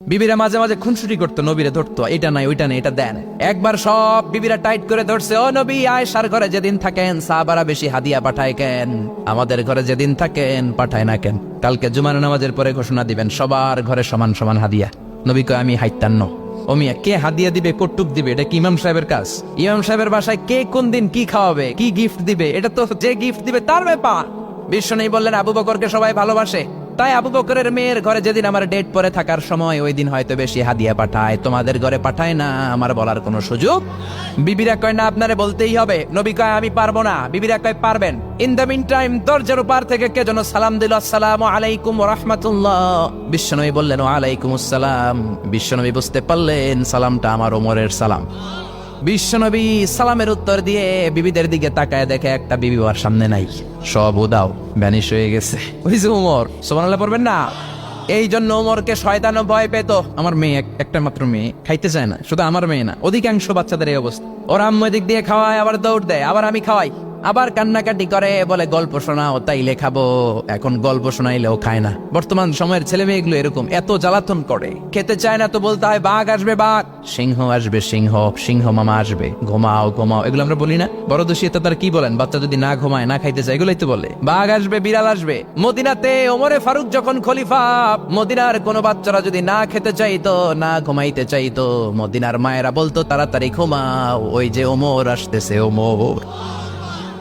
বিবিরা মাঝে মাঝে খুনসুটি করতো, নবীরে ধরতো, এটা নাই, ওইটা নাই, এটা দেন। একবার সব বিবিরা টাইট করে ধরছে, ও নবী, আয়েশার ঘরে যেদিন থাকেন, সাহাবারা বেশি হাদিয়া পাঠায় কেন? আমাদের ঘরে যেদিন থাকেন, পাঠায় না কেন? কালকে জুমার নামাজের পরে ঘোষণা দিবেন, সবার ঘরে সমান সমান হাদিয়া। নবী কয়, আমি হাইতান্ন ও মিয়া, কে হাদিয়া দিবে কটুক দিবে? এটা কি ইমাম সাহেবের কাজ? ইমাম সাহেবের বাসায় কে কোন দিন কি খাওয়াবে, কি গিফট দিবে? এটা তো যে গিফট দিবে, তার ব্যাপার। বিশ্ব নেই বললেন, আবু বকরকে সবাই ভালোবাসে। তাই আবু বকরের মেয়ের ঘরে যেদিন আমার ডেট পরে থাকার সময়, ওই দিন হয়তো বেশি হাদিয়া পাঠায়। তোমাদের ঘরে পাঠায় না, আমার বলার কোনো সুযোগ? বিবিরা কয়, না, আপনারে বলতেই হবে। নবী কয়, আমি পারব না। বিবিরা কয়, পারবেন। ইন দ্য মিন টাইম দরজার পার থেকে কে যেন সালাম দিল, আসসালাম আলাইকুম রহমাতুল্লাহ। বিশ্বনবী বললেন ওয়ালাইকুম আসসালাম। বিশ্বনবী বুঝতে পারলেন, সালামটা আমার ওমরের সালাম। বিশ্বনবী সালামের উত্তর দিয়ে বিবিদের দিকে তাকায় দেখে একটা বিবি ওর সামনে নাই। সব উদাও ব্যানিশ হয়ে গেছে। উমর সোমানাল্লাহ পড়বেন না? এই জন্য ওমরকে শয়তানো ভয় পেত। আমার মেয়ে, একটা মাত্র মেয়ে, খাইতে চায় না, শুধু আমার মেয়ে না, অধিকাংশ বাচ্চাদের এই অবস্থা। ওরা আম্মু দিক দিয়ে খাওয়ায়, আবার দৌড় দেয়, আবার আমি খাওয়াই। আবার কান্নাকাটি করে, বলে, গল্প শোনাও, তাই লেখাবো। এখন গল্প শোনাইলেও খায় না। বর্তমান সময়ের ছেলে মেয়েগুলো এরকম, এত জ্বালাতন করে। খেতে চায় না তো বলতে হয়, বাঘ আসবে, বাঘ। সিংহ আসবে, সিংহ সিংহ মামা আসবে। ঘুমাও ঘুমাও। এগুলো আমরা বলি না। বড় দোষী তো তার কি বলেন? বাচ্চা যদি না ঘুমায়, না খাইতে চায়, এগুলোই তো বলে। বাঘ আসবে, বিড়াল আসবে। মদিনাতে ওমরে ফারুক যখন খলিফা, মদিনার কোনো বাচ্চারা যদি না খেতে চাইতো, না ঘুমাইতে চাইতো, মদিনার মায়েরা বলতো, তাড়াতাড়ি ঘুমাও, ওই যে ওমর আসতেছে, ওমর।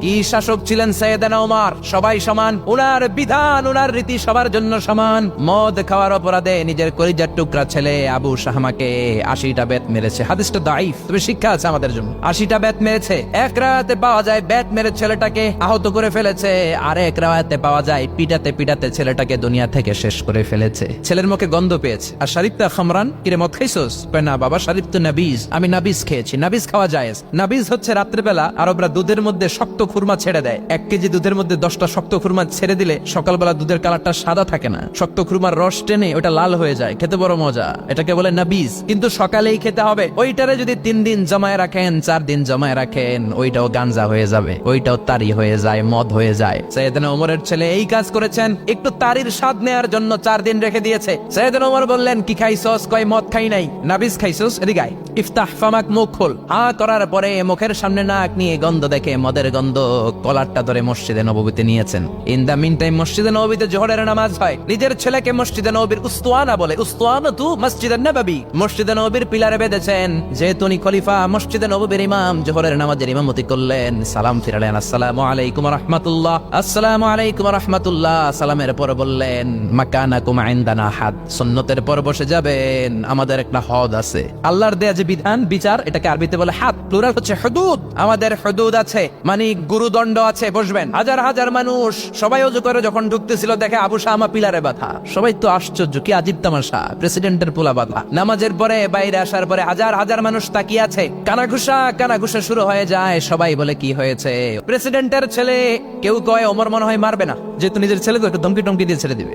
কি শাসক ছিলেন সৈয়দানা ওমর সবাই সমান। উনার বিধান, উনার রীতি সবার জন্য সমান। মদ খাওয়ার অপরাধে নিজের কলিজার টুকরা ছেলে আবু শাহমাকে আশিটা বেত মেরেছে। হাদিসটা দাইফ তবে শিক্ষা আছে আমাদের জন্য। আশিটা বেত মেরেছে। এক রাতে পাওয়া যায় বেত মেরে ছেলেটাকে আহত করে ফেলেছে। আর এক রাতে পাওয়া যায় পিটাতে পিটাতে ছেলেটাকে দুনিয়া থেকে শেষ করে ফেলেছে। ছেলের মুখে গন্ধ পেয়েছে। আর শারিফটা খামরান, কিরে মদ খাইছোস? না বাবা, শারিফ তো নাবিজ। আমি নাবিজ খেয়েছি। নাবিজ খাওয়া যায় নাবিজ হচ্ছে রাত্রেবেলা আরবরা দুধের মধ্যে শক্ত খুরমা ছেড়ে দেয়। এক কেজি দুধের মধ্যে দশটা শক্ত খুরমা ছেড়ে দিলে সকালবেলা দুধের কালারটা সাদা থাকে না। শক্ত খুরমার রস টেনে ওটা লাল হয়ে যায়। খেতে বড় মজা। এটাকে বলে নাবিজ। কিন্তু সকালেই খেতে হবে। ওইটারে যদি তিন দিন জমায় রাখেন, চার দিন জমায় রাখেন, ওইটাও গাঞ্জা হয়ে যাবে। ওইটাও তারি হয়ে যায়, মদ হয়ে যায়। সৈয়দনা ওমরের ছেলে এই কাজ করেছেন। একটু তারির স্বাদ নেয়ার জন্য চার দিন রেখে দিয়েছে। সৈয়দনা ওমর বললেন, কি খাইছস কয়, মদ খাই নাই। নাবিজ খাইছস এদিকে। ইফতাহ ফামাক মুখ খোল। হা, করার পরে মুখের সামনে নাক নিয়ে গন্ধ দেখে মদের গন্ধ কলারটা ধরে মসজিদে নববীতে নিয়েছেন। ইন দা মিন টাইম মসজিদে নববীতে জোহরের নামাজ হয়। নিজের ছেলেকে মসজিদে নবীর উস্তুয়ানা বলে। উস্তুয়ানা তু মসজিদে নববী। মসজিদে নবীর পিলারে বেঁধেছেন। যেহেতু উনি খলিফা, মসজিদে নববীর ইমাম, জোহরের নামাজের ইমামতি করলেন। সালাম ফিরালেন, আসসালামু আলাইকুম রাহমাতুল্লাহ। আসসালামু আলাইকুম রাহমাতুল্লাহ। সালামের পর বললেন, মাকানাকুম ইনদানা হাদ সুন্নতের পর বসে যাবেন। আমাদের একটা হদ আছে। আল্লাহর দেয়া যে বিধান, বিচার, এটাকে আরবিতে বলে হাত প্লুরাল হচ্ছে হুদুদ। আমাদের হুদুদ আছে। মানে গুরুদণ্ড আছে, বসবেন। হাজার হাজার মানুষ সবাই অজু করে যখন ঢুকতেছিল দেখে আবু শাহমা পিলারে বাধা। সবাই তো আশ্চর্য, কি আজিব তামাশা, প্রেসিডেন্টের পোলা বাধা। নামাজের পরে, বাইরে আসার পরে হাজার হাজার মানুষ তাকিয়ে আছে। কানাঘুষা কানাঘুষা শুরু হয়ে যায়, সবাই বলে কি হয়েছে? প্রেসিডেন্টের ছেলে কেউ কয় অমর মনে হয় মারবে না। যেহেতু নিজের ছেলে তো একটু ধমকি টমকি দিয়ে ছেড়ে দিবে।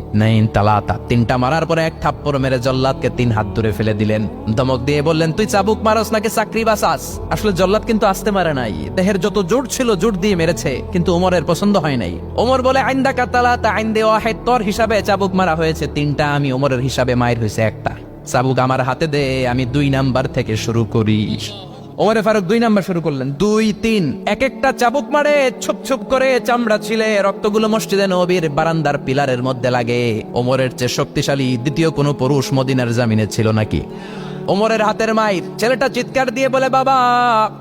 ইতনাইন তালাতা। তিনটা মারার পরে এক থাপ্পড় মেরে জল্লাদকে তিন হাত দূরে ফেলে দিলেন। ধমক দিয়ে বললেন, তুই চাবুক মারস নাকি চাকরি বাসাস আসলে জল্লাদ কিন্তু আসতে মারে নাই। দেহের যত জোর ছিল জোর দিয়ে মেরেছে, কিন্তু ওমরের পছন্দ হয় নাই। ওমর বলে, আইন্দা কাতালাতা আইন দে ওয়াহেদ তোর হিসাবে চাবুক মারা হয়েছে। তিনটা আমি ওমরের হিসাবে মায়ের হয়েছে একটা। চাবুক আমার হাতে দে, আমি দুই নাম্বার থেকে শুরু করি। ওমরে ফারুক দুই নাম্বার শুরু করলেন। দুই, তিন। এক একটা চাবুক মারে, ছুপ ছুপ করে চামড়া ছিলে, রক্তগুলো মসজিদে নবীর বারান্দার পিলারের মধ্যে লাগে। ওমরের চেয়ে শক্তিশালী দ্বিতীয় কোনো পুরুষ মদিনার জামিনে ছিল নাকি? ওমরের হাতের মাইর। ছেলেটা চিৎকার দিয়ে বলে, বাবা,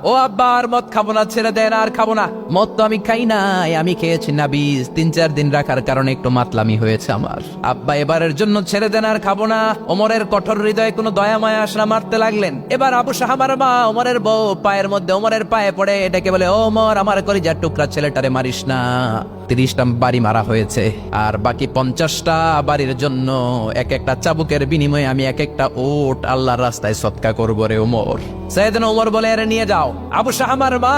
ও আব্বা, আর মদ খাব না, ছেড়ে দেন, আর খাব না। মদ তো আমি খাই নাই, আমি খেয়েছি না বীজ। তিন, চার দিন রাখার কারণে একটু মাতলামি হয়েছে আমার। আব্বা এবারের জন্য ছেড়ে দেন, আর খাব না। ওমরের কঠোর হৃদয়ে কোনো দয়া, মায়া আসনা মারতে লাগলেন। এবার আবু সাহাবার মা ওমরের বউ, পায়ের মধ্যে ওমরের পায়ে পড়ে, এটাকে বলে ওমর আমার কলিজার টুকরা, ছেলেটারে মারিস না। তিরিশটা বাড়ি মারা হয়েছে। আর বাকি পঞ্চাশটা বাড়ির জন্য এক একটা চাবুকের বিনিময়ে আমি এক একটা ওট আল্লাহর রাস্তায় সৎকা করব রে ওমর। সৈয়দন ওমর বলে এর নিয়ে যাও। আবু আমার মা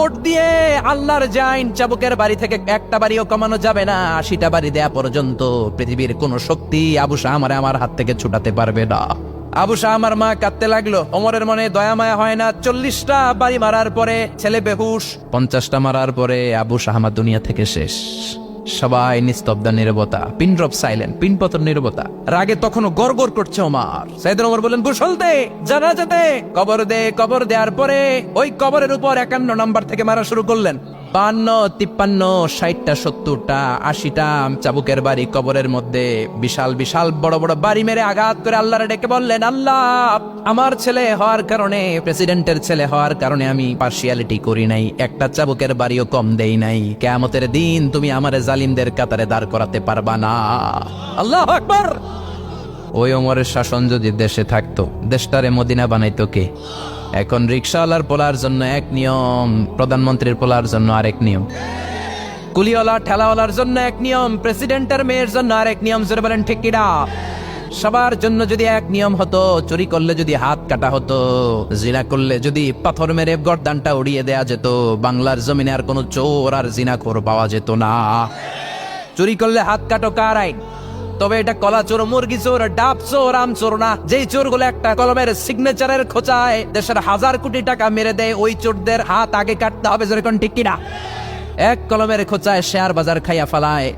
ওট দিয়ে আল্লাহর জাইন চাবুকের বাড়ি থেকে একটা বাড়িও কমানো যাবে না, আশিটা বাড়ি দেয়া পর্যন্ত পৃথিবীর কোন শক্তি আবু শাহ আমারে আমার হাত থেকে ছুটাতে পারবে না। আবু শাহ আমার মা কাঁদতে লাগল। অমরের মনে দয়া মায়া হয় না। চল্লিশটা বাড়ি মারার পরে ছেলে বেহুশ, পঞ্চাশটা মারার পরে আবু শাহ আমার দুনিয়া থেকে শেষ। সবাই নিস্তব্ধ, নিরবতা। পিন ড্রপ সাইলেন্ট, পিন পতন, নিরবতা। রাগে তখনও গড়গড় করছে ওমার। সাইদুল ওমর বললেন, গোসল দে জানা যেতে কবর দে, কবর দেওয়ার পরে ওই কবরের উপর একান্ন নাম্বার থেকে মারা শুরু করলেন। বান্ন, তিপ্পান্ন, ষাটটা, সত্তরটা, আশিটা চাবুকের বাড়ি কবরের মধ্যে বিশাল বিশাল বড় বড় বাড়ি মেরে আঘাত করে আল্লাহরে ডেকে বললেন, আল্লাহ, আমার ছেলে হওয়ার কারণে, প্রেসিডেন্টের ছেলে হওয়ার কারণে আমি পার্সিয়ালিটি করি নাই, একটা চাবুকের বাড়িও কম দেই নাই। কেয়ামতের দিন তুমি আমার জালিমদের কাতারে দাঁড় করাতে পারবা না। আল্লাহ আকবার! ওই ওমরের শাসন যদি দেশে থাকতো, দেশটারে মদিনা বানাইতো কে? এখন রিক্সাওয়ালার পোলার জন্য এক নিয়ম, প্রধানমন্ত্রীর পোলার জন্য আরেক নিয়ম। কুলিওয়ালা, ঠেলাওয়ালার জন্য এক নিয়ম, প্রেসিডেন্টের মেয়ের জন্য আরেক নিয়ম, জোরে বলেন ঠিক কিনা? সবার জন্য যদি এক নিয়ম হতো, চুরি করলে যদি হাত কাটা হতো, জিনা করলে যদি পাথর মেরে গর্দানটা উড়িয়ে দেয়া যেত, বাংলার জমিনে আর কোনো চোর আর জিনাখোর পাওয়া যেত না। চুরি করলে হাত কাটো কার আইন? তবে এটা কলা চোর, মুরগি চোর, ডাব চোর, আম চোর না। যেই চোরগুলো একটা কলমের সিগনেচারের খোঁচায়, দেশের হাজার কোটি টাকা মেরে দেয়, ওই চোরদের হাত আগে কাটতে হবে, যেরকম ঠিক কিনা। এক কলমের খোঁচায় শেয়ার বাজার খাইয়া ফেলায়।